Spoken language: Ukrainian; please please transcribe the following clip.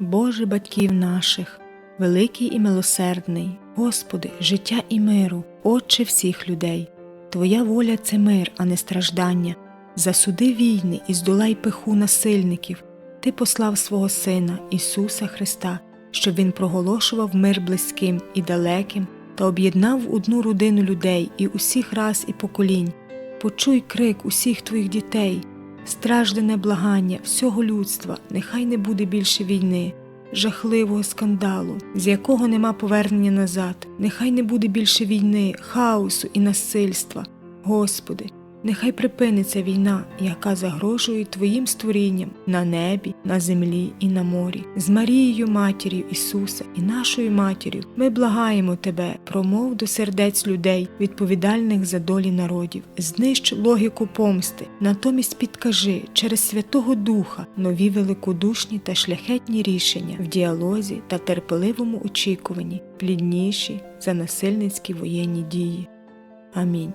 Боже батьків наших, великий і милосердний, Господи, життя і миру, Отче всіх людей. Твоя воля це мир, а не страждання. Засуди війни і здолай пиху насильників. Ти послав свого Сина, Ісуса Христа, щоб Він проголошував мир близьким і далеким та об'єднав одну родину людей і усіх рас і поколінь. Почуй крик усіх твоїх дітей, страждене благання всього людства, нехай не буде більше війни, жахливого скандалу, з якого нема повернення назад, нехай не буде більше війни, хаосу і насильства. Господи, нехай припиниться війна, яка загрожує Твоїм створінням на небі, на землі і на морі. З Марією, матір'ю Ісуса і нашою матір'ю ми благаємо Тебе, промов до сердець людей, відповідальних за долі народів, знищ логіку помсти, натомість підкажи через Святого Духа нові великодушні та шляхетні рішення в діалозі та терпеливому очікуванні, плідніші за насильницькі воєнні дії. Амінь.